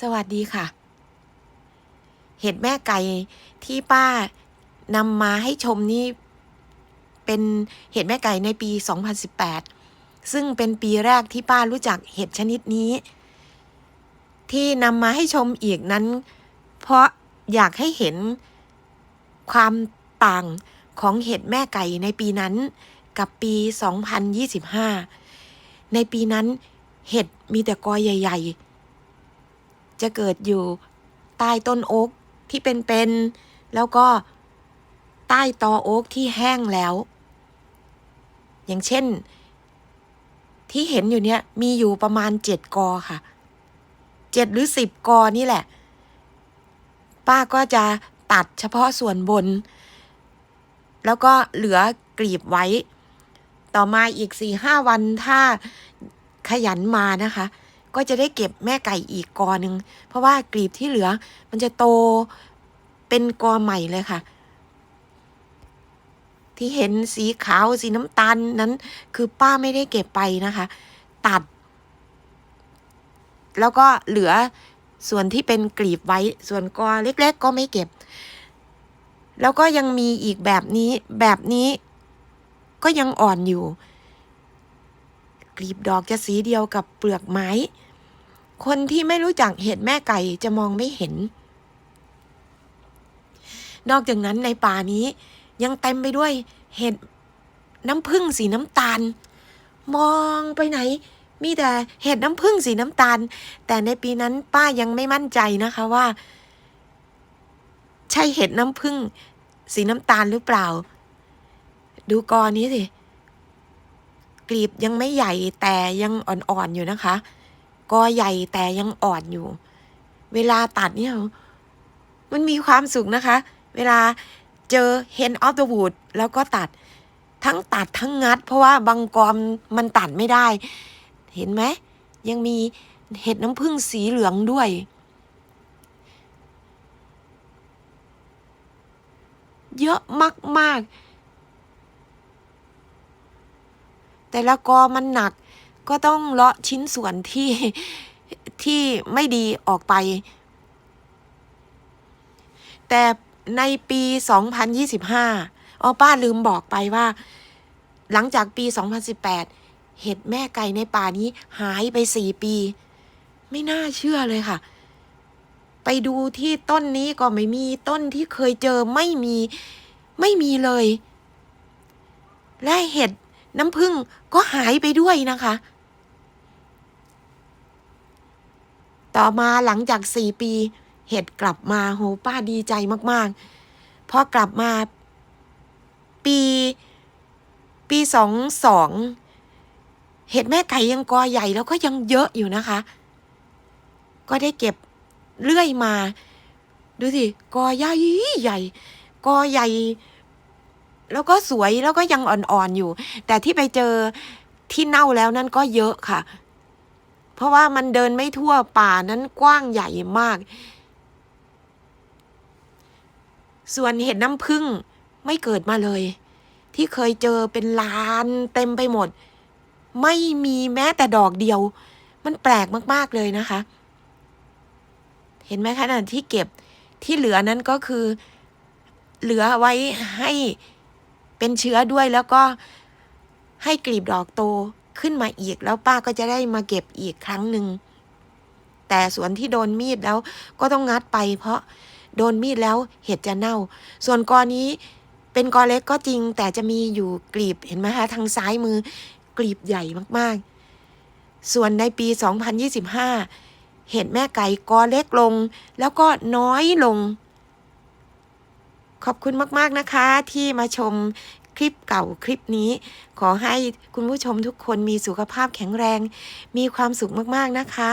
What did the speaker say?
สวัสดีค่ะ เห็ดแม่ไก่ที่ป้านำมาให้ชมนี่เป็นเห็ดแม่ไก่ในปี 2018 ซึ่งเป็นปีแรกที่ป้ารู้จักเห็ดชนิดนี้ ที่นำมาให้ชมอีกนั้น เพราะอยากให้เห็นความต่างของเห็ดแม่ไก่ในปีนั้นกับปี 2025 ในปีนั้นเห็ดมีแต่กอใหญ่ ๆ จะเกิดอยู่ใต้ต้นโอ๊กที่เป็นๆแล้วก็ใต้ตอโอ๊กที่แห้งแล้ว อย่างเช่น ที่เห็นอยู่เนี่ยมีอยู่ประมาณเจ็ดกอค่ะเจ็ดหรือสิบกอนี่แหละ ป้าก็จะตัดเฉพาะส่วนบน แล้วก็เหลือกลีบไว้ ต่อมาอีกสี่ห้าวันถ้าขยันมานะคะ ก็จะได้เก็บแม่ไก่อีกกอหนึ่งเพราะว่ากลีบที่เหลือ มันจะโตเป็นกอใหม่เลยค่ะ ที่เห็นสีขาวสีน้ำตาลนั้น คือป้าไม่ได้เก็บไปนะคะ ตัด แล้วก็เหลือส่วนที่เป็นกลีบไว้ ส่วนกอเล็ก ๆ ก็ไม่เก็บ แล้วก็ยังมีอีกแบบนี้ แบบนี้ก็ยังอ่อนอยู่ กลีบดอกจะสีเดียวกับเปลือกไม้ คนที่ไม่รู้จักเห็ดแม่ไก่จะมองไม่เห็น นอกจากนั้นในป่านี้ยังเต็มไปด้วยเห็ดน้ำผึ้งสีน้ำตาล มองไปไหน มีแต่เห็ดน้ำผึ้งสีน้ำตาล แต่ในปีนั้นป้ายังไม่มั่นใจนะคะว่า ใช่เห็ดน้ำผึ้งสีน้ำตาลหรือเปล่า ดูกอนี้สิกลีบยังไม่ใหญ่แต่ยังอ่อนๆอยู่นะคะ กอใหญ่แต่ยังอ่อนอยู่ เวลาตัดเนี่ย มันมีความสุขนะคะ เวลาเจอ hand of the wood แล้วก็ตัด ทั้งตัดทั้งงัด เพราะว่าบางกอมมันตัดไม่ได้ เห็นไหม ยังมีเห็ดน้ำผึ้งสีเหลืองด้วย เยอะมาก ๆ แต่ละกอมันหนัก ก็ต้องเลาะชิ้นส่วนที่ที่ไม่ดีออกไป แต่ในปี 2025อ๋อป้าลืมบอกไปว่า หลังจากปี 2018 เห็ดแม่ไก่ในป่านี้หายไปสี่ปี ไม่น่าเชื่อเลยค่ะ ไปดูที่ต้นนี้ก็ไม่มีต้นที่เคยเจอไม่มีไม่มีเลย และเห็ดน้ำผึ้งก็หายไปด้วยนะคะ ต่อมาหลังจากสี่ปี เห็ดกลับมาโหป้าดีใจมากๆ พอกลับมาปี ปีสองสองเห็ดแม่ไก่ยังกอใหญ่แล้วก็ยังเยอะอยู่นะคะ ก็ได้เก็บเลื่อยมา ดูสิกอใหญ่ใหญ่กอใหญ่ แล้วก็สวยแล้วก็ยังอ่อนๆอยู่ แต่ที่ไปเจอที่เน่าแล้วนั่นก็เยอะค่ะ เพราะว่ามันเดินไม่ทั่วป่านั้นกว้างใหญ่มาก ส่วนเห็ดน้ำผึ้งไม่เกิดมาเลย ที่เคยเจอเป็นล้านเต็มไปหมด ไม่มีแม้แต่ดอกเดียว มันแปลกมากๆเลยนะคะ เห็นไหมคะนั่นที่เก็บที่เหลือนั้นก็คือ เหลือไว้ให้เป็นเชื้อด้วยแล้วก็ให้กลีบดอกโต ขึ้นมาอีกแล้วป้าก็จะได้มาเก็บอีกครั้งหนึ่งแต่ส่วนที่โดนมีดแล้วก็ต้องงัดไป เพราะโดนมีดแล้วเห็ดจะเน่า ส่วนกอนี้เป็นกอเล็กก็จริง แต่จะมีอยู่กลีบเห็นไหมคะทางซ้ายมือกลีบใหญ่มากๆ ส่วนในปี 2025 เห็ดแม่ไก่กอเล็กลง แล้วก็น้อยลง ขอบคุณมาก ๆ นะคะที่มาชม คลิปเก่าคลิปนี้ ขอให้คุณผู้ชมทุกคนมีสุขภาพแข็งแรง มีความสุขมากๆนะคะ